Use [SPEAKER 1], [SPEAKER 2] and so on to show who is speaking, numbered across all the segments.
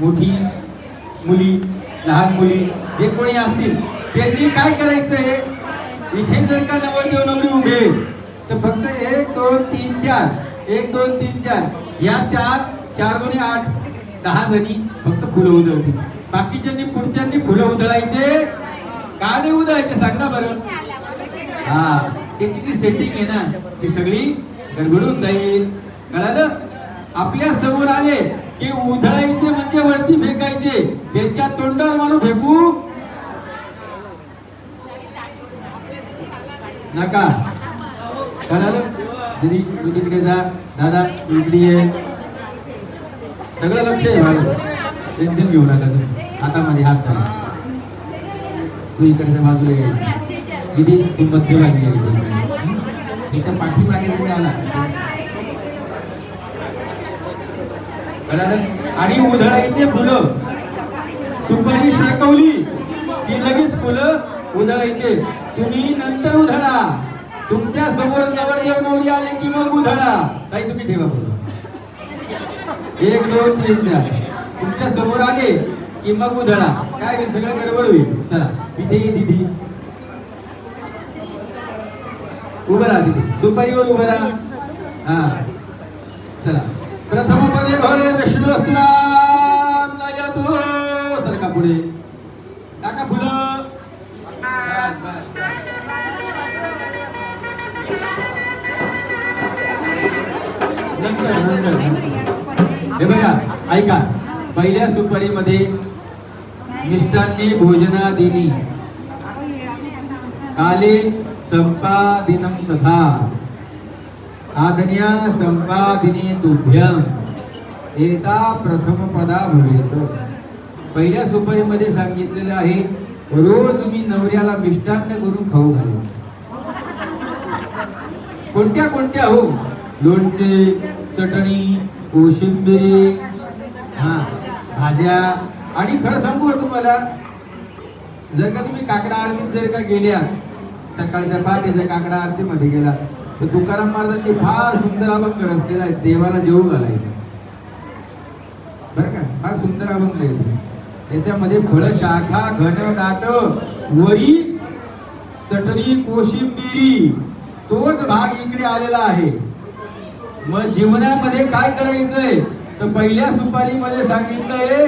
[SPEAKER 1] मोठी मुली लहान मुली जे कोणी असतील त्यांनी काय करायचंय इथे जर का नवरदेव नवरी उभे तर फक्त एक दोन तीन चार. एक दोन तीन चार. या चार चार दोन्ही आठ दहा जणी फक्त फुलं उधळतील. बाकीच्यांनी पुढच्यांनी फुलं उधळायचे का नाही उधळायचे? सांग ना बरं. हा त्याची जी सेटिंग आहे ना ती सगळी गडबडून जाईल. कळालं? आपल्यासमोर आले. की उधळायचे म्हणजे वरती फेकायचे. त्यांच्या तोंडावर माणूस फेकू? नका. कळालं तू तिकडे जा. दादा तू इकडे ये. सगळं लक्ष आहे माझं. टेन्शन घेऊ नका तुम्ही. हातामध्ये हात धरा. तू इकडच्या बाजूला ये. दीदी तू मध्यभागी ये. तिच्या पाठीमागे जरी आला कळालं आणि उधळायचे फुलं. सुपारी शेकवली की लगेच फुलं उधळायचे. तुम्ही नंतर उधळा. तुमच्यासमोर नवरदेव नवरी आले की मग उधळा. काही तुम्ही ठेवा फुलं. एक दोन तीन चार. तुमच्यासमोर आले की मग उधळा. काय होईल? सगळं गडबड होईल. चला इथे ये दिदी. उभं राहा दीदी. दुपारीवर उभं राहा. हा. चला. प्रथम सरका पुढे. टाका फुलं. नंतर नंतर हे बघा ऐका. पहिल्या सुपारीमध्ये मिष्टांनी भोजनादिनी. काले संपादिनं तथा आदन्या संपादिनी तुभ्यम एता प्रथम पदा भवेत पहिल्या सुपारीमध्ये सांगितलेलं आहे रोज मी नवऱ्याला मिष्टान्न करून खाऊ घालेन. कोणत्या कोणत्या हो? लोणचे चटणी कोशिंबिरी हा भाज्या. आणि खरं सांगू तुम्हाला? जर का तुम्ही काकडा आरतीत जर का गेल्यात सकाळच्या पहाटेच्या काकडा आरतीमध्ये गेला तर तुकाराम महाराजांनी फार सुंदर अभंग रचलेला आहे देवाला जेवू घालायचं. फार सुंदर त्याच्यामध्ये फळ शाखा घन दाट वरी चटणी कोशिंबिरी तोच भाग इकडे आलेला आहे. मग जीवनामध्ये काय करायचंय? तर पहिल्या सुपारीमध्ये सांगितलंय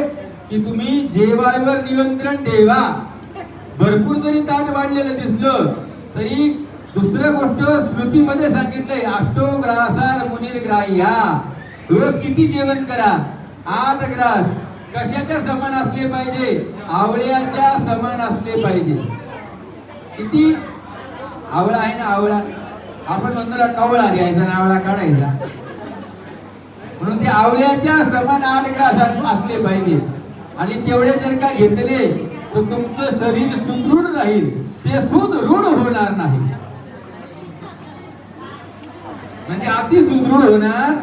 [SPEAKER 1] की तुम्ही जेवायवर नियंत्रण ठेवा. भरपूर जरी ताट वाढलेलं दिसलं तरी दुसरं गोष्ट स्मृतीमध्ये सांगितलंय अष्टो ग्रासार मुनीर ग्राह्या रोज किती जेवण करा? आठ ग्रास. कशाच्या समान असले पाहिजे? आवळ्याच्या समान असले पाहिजे. किती? आवळा आहे ना आवळा? आपण म्हणतो कवळा घ्यायचा आणि आवळा काढायचा. म्हणून ते आवळ्याच्या समान आठ ग्रास असले पाहिजे. आणि तेवढे जर का घेतले तर तुमचं शरीर सुदृढ राहील. ते सुदृढ होणार नाही. म्हणजे अति सुदृढ होणार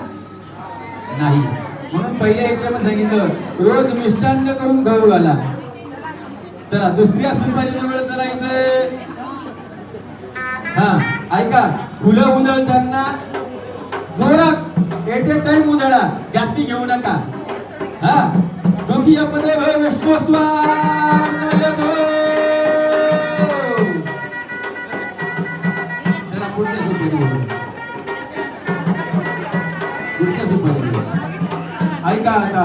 [SPEAKER 1] नाही. म्हणून पहिल्या याच्यामध्ये सांगितलं रोज मिष्टान्न करून गाऊ घाला चला दुसऱ्या सुपारी जवळ चलायचंय हा ऐका फुलं उधळताना जोरात एट ए टाइम उधळा जास्ती घेऊ नका. हा दोघी पदे भय आता.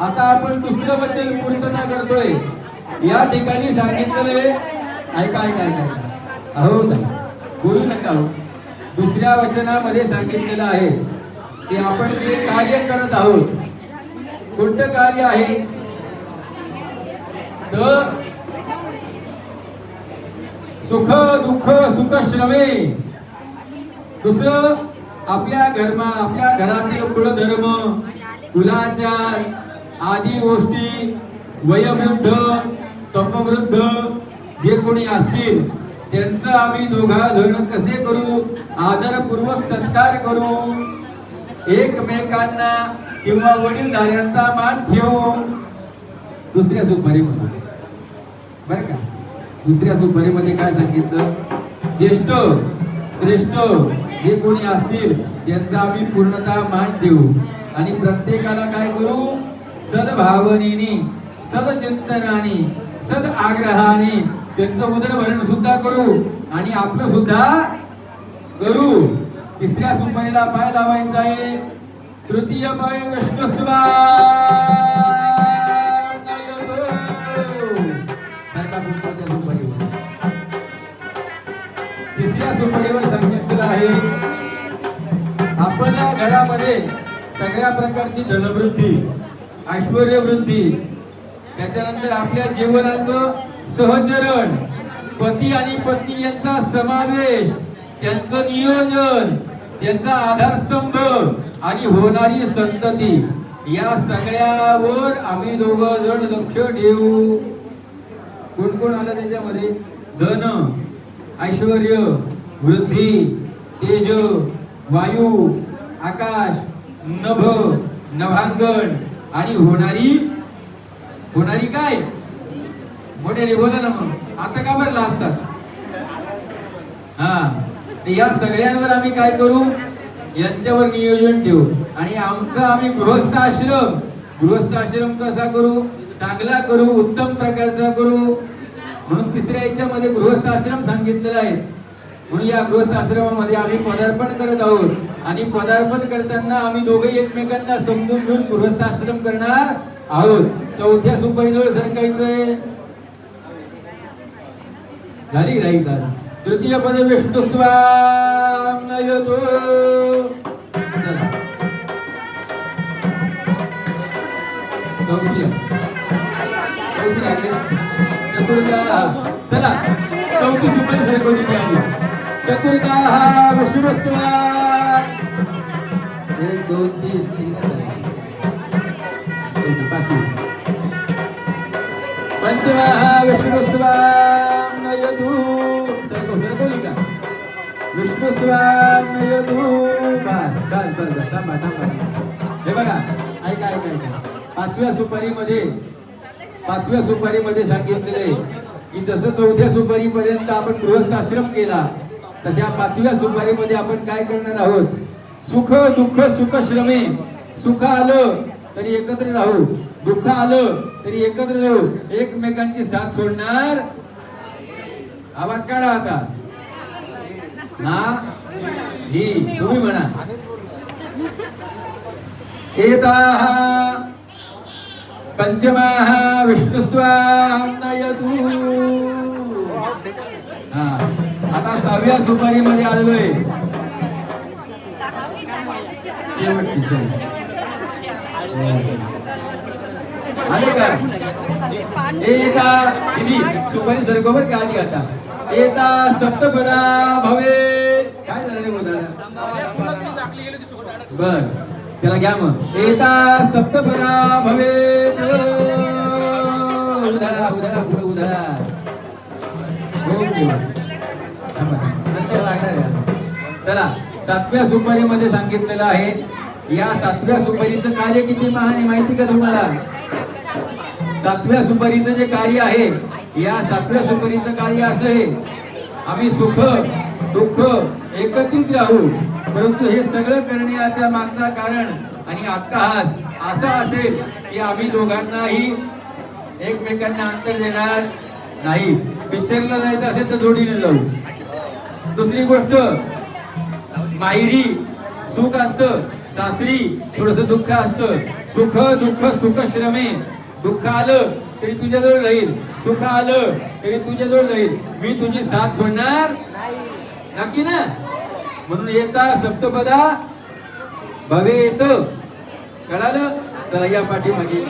[SPEAKER 1] आता आपण दुसरं वचन पूर्तता करतोय. या ठिकाणी सांगितलेलं ऐका ऐका ऐका ऐका. अहो बोलू नका हो. दुसऱ्या वचनामध्ये सांगितलेलं आहे की आपण जे कार्य करत आहोत कोणतं कार्य आहे? तर सुख दुःख सुख श्रमे. दुसरं आपल्या घरमा आपल्या घरातील कुळधर्म कुलाचार आदी गोष्टी वयोवृद्ध तपवृद्ध जे कोणी असतील त्यांचं आम्ही दोघा धोरण कसे करू? आदरपूर्वक सत्कार करू. एकमेकांना किंवा वडीलधाऱ्यांचा मान ठेवू. दुसऱ्या सुपारीमध्ये. बरं का? दुसऱ्या सुपारीमध्ये काय सांगितलं? ज्येष्ठ श्रेष्ठ जे कोणी असतील त्यांचा आम्ही पूर्णतः मान देऊ आणि प्रत्येकाला काय करू? सद्भावनेने सदचिंतनाने सद आग्रहाने त्यांचं उदरभरण सुद्धा करू आणि आपलं सुद्धा करू. तिसऱ्या सुमाईला पाय लावायचा आहे. तृतीय पाय विष्णुस्तुवा तिसऱ्या सुपारीवर सांगितलेलं आहे. आपल्या घरामध्ये सगळ्या प्रकारची धनवृद्धी ऐश्वर वृद्धी त्याच्यानंतर आपल्या जीवनाचं सहचरण पती आणि पत्नी यांचा समावेश त्यांचं नियोजन त्यांचा आधारस्तंभ आणि होणारी संतती या सगळ्यावर आम्ही दोघ जण लक्ष ठेवू कोण कोण आलं त्याच्यामध्ये? धन ऐश्वर वृद्धी तेज वायू आकाश नभ नभांगण. आणि होणारी होणारी काय? मोठ्याने बोला ना मग. आता का भरला असतात हा. या सगळ्यांवर आम्ही काय करू? यांच्यावर नियोजन ठेवू. आणि आमचा आम्ही गृहस्थ आश्रम. गृहस्थ आश्रम कसा करू? चांगला करू उत्तम प्रकारचा करू. म्हणून तिसऱ्या याच्यामध्ये गृहस्थ आश्रम सांगितलेला आहे. म्हणून या गृहस्थ आश्रमामध्ये आम्ही पदार्पण करत आहोत. आणि पदार्पण करताना आम्ही दोघे एकमेकांना समजून घेऊन गृहस्थ आश्रम करणार आहोत. चौथ्या सुपारीजवळ सरकायचंय. झाली राहील दादा? तृतीय पद विष्णुस्त्वाम नयतो चला. चौथी चला. चौथी सुपारी सरकवली आली. चतुर्था विष्णुस्त्वा एक दोन तीन तीन पाचवी. पंचमहा विष्णुस्त्वाम नयतु सरको सरकवली का विष्णुस्त्वाम नयतु बस बस बस बस. थांबा थांबा. हे बघा ऐका ऐका ऐका. पाचव्या सुपारीमध्ये पाचव्या सुपारीमध्ये सांगितलेलं आहे की जसं चौथ्या सुपारीपर्यंत आपण गृहस्थ आश्रम केला तशा पाचव्या सुपारीमध्ये आपण काय करणार आहोत? सुख दुःख सुख श्रमे सुख आलं तरी एकत्र राहू. दुःख आलं तरी एकत्र राहू. एकमेकांची साथ सोडणार? आवाज काढा आता ना? ही. तुम्ही म्हणा. एताः पंचमाः विष्णुस्त्वान्नयतु हा. सहाव्या सुपारीमध्ये आलोय. शेवटची आले का? येता दिदी सुपारी सरकोबर का आली आता? येता सप्तपदा भवे. काय झालं रे बोला बर चला घ्या मग. येता सप्तपदा भवे. उधळा उधळा पुढे उधळा ओके चला सातव्या सुपारीमध्ये सांगितलेलं आहे. या सातव्या सुपारीचं कार्य किती महान आहे माहिती का तुम्हाला? सातव्या सुपारीचं जे कार्य आहे या सातव्या सुपारीचं कार्य असं आहे. आम्ही सुख दुःख एकत्रित राहू. परंतु हे सगळं करण्याच्या मागचा कारण आणि अट्टहास असा असेल की आम्ही दोघांनाही एकमेकांना अंतर देणार नाही. पिक्चरला जायचं असेल तर जोडीने जाऊ. दुसरी गोष्ट मायरी सुख असतं. सासरी थोडस दुःख असतं. सुख दुःख सुख श्रमे. दुःख आलं तरी तुझ्याजवळ राहील. सुख आलं तरी तुझ्याजवळ राहील. मी तुझी साथ सोडणार नक्की ना? म्हणून येता सप्तपदा भवेत. कळालं? चला या पाठीमागे.